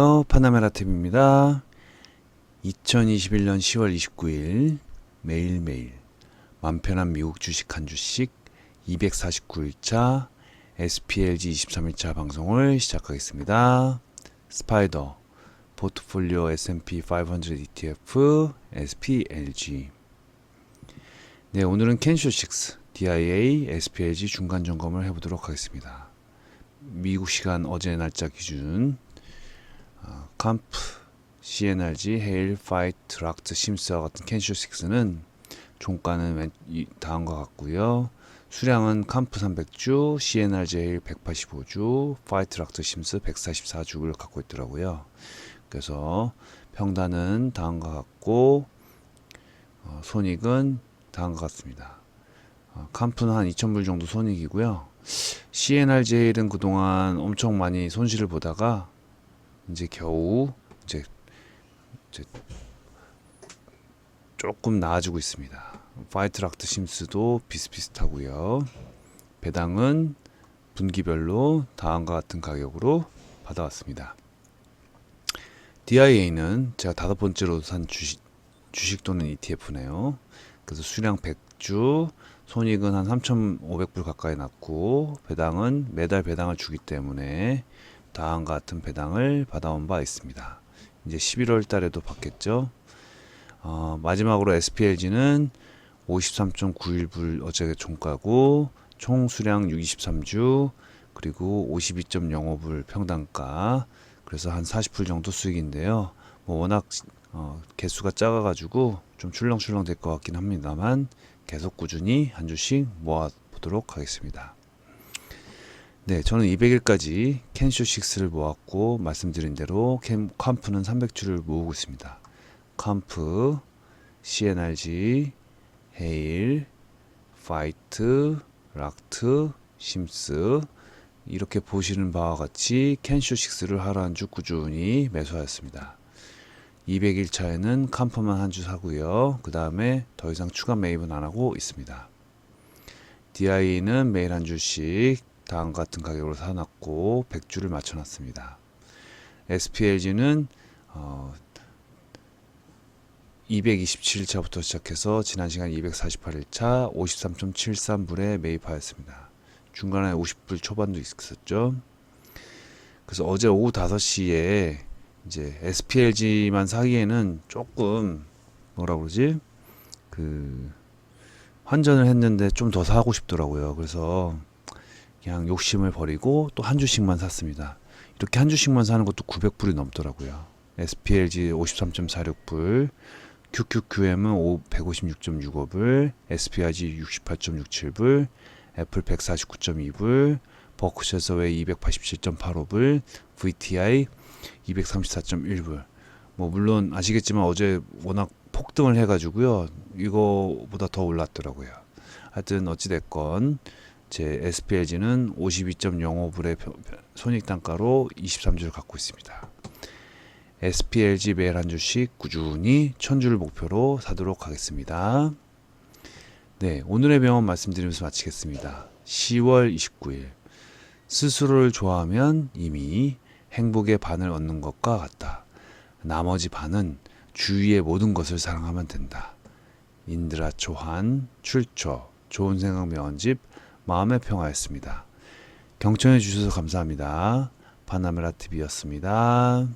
어, 파나메라 TV입니다. 2021년 10월 29일 매일매일 맘편한 미국 주식 한 주씩 249일차 SPLG 23일차 방송을 시작하겠습니다. 스파이더 포트폴리오 S&P 500 ETF SPLG 네, 오늘은 캔쇼식스 DIA SPLG 중간 점검을 해보도록 하겠습니다. 미국 시간 어제 날짜 기준 어, 캄프, CNRG, 헤일, 파이트, 락트, 심스와 같은 캔쇼식스는 종가는 왼- 이- 다음과 같고요. 수량은 캄프 300주, CNRG 헤일 185주, 파이트, 락트, 심스 144주를 갖고 있더라고요. 그래서 평단은 다음과 같고 어, 손익은 다음과 같습니다. 어, 캄프는 한 2,000불 정도 손익이고요. CNRJ는 그동안 엄청 많이 손실을 보다가 이제 겨우 이제, 이제 조금 나아지고 있습니다. 파이트락트 심스도 비슷비슷하고요. 배당은 분기별로 다음과 같은 가격으로 받아왔습니다. DIA는 제가 다섯 번째로 산 주식, 주식 또는 ETF네요. 그래서 수량 100주, 손익은 한 3,500불 가까이 났고 배당은 매달 배당을 주기 때문에 다음과 같은 배당을 받아온 바 있습니다. 이제 11월 달에도 받겠죠. 어, 마지막으로 SPLG는 53.91불 어제 종가고 총 수량 623주 그리고 52.05불 평단가 그래서 한 40불 정도 수익인데요. 뭐 워낙 어, 개수가 작아가지고 좀 출렁출렁 될 것 같긴 합니다만 계속 꾸준히 한 주씩 모아 보도록 하겠습니다. 네, 저는 200일까지 캔쇼6를 모았고 말씀드린 대로 캠, 캄프는 300주를 모으고 있습니다. 캄프, CNRG, 헤일, 파이트, 락트, 심스 이렇게 보시는 바와 같이 캔쇼6를 하루 한 주 꾸준히 매수하였습니다. 200일 차에는 캄프만 한 주 사고요. 그 다음에 더 이상 추가 매입은 안 하고 있습니다. DI는 매일 한 주씩 다음 같은 가격으로 사놨고 100주를 맞춰놨습니다. SPLG는 어, 227일차부터 시작해서 지난 시간 248일차 53.73불에 매입하였습니다. 중간에 50불 초반도 있었죠. 그래서 어제 오후 5시에 이제 SPLG만 사기에는 조금 뭐라 그러지? 그 환전을 했는데 좀 더 사고 싶더라고요. 그래서 그냥 욕심을 버리고 또 한 주씩만 샀습니다. 이렇게 한 주씩만 사는 것도 900불이 넘더라고요. SPLG 53.46불, QQQM은 156.65불, SPIG 68.67불, 애플 149.2불, 버크셔서웨이 287.85불, VTI 234.1불. 뭐 물론 아시겠지만 어제 워낙 폭등을 해가지고요. 이거보다 더 올랐더라고요. 하여튼 어찌 됐건 제 SPLG는 52.05불의 손익 단가로 23주를 갖고 있습니다. SPLG 매일 한 주씩 꾸준히 천주를 목표로 사도록 하겠습니다. 네, 오늘의 병원 말씀드리면서 마치겠습니다. 10월 29일 스스로를 좋아하면 이미 행복의 반을 얻는 것과 같다. 나머지 반은 주위의 모든 것을 사랑하면 된다. 인드라 초한 출처 좋은 생각 명언집 마음의 평화였습니다. 경청해 주셔서 감사합니다. 바나메라 TV였습니다.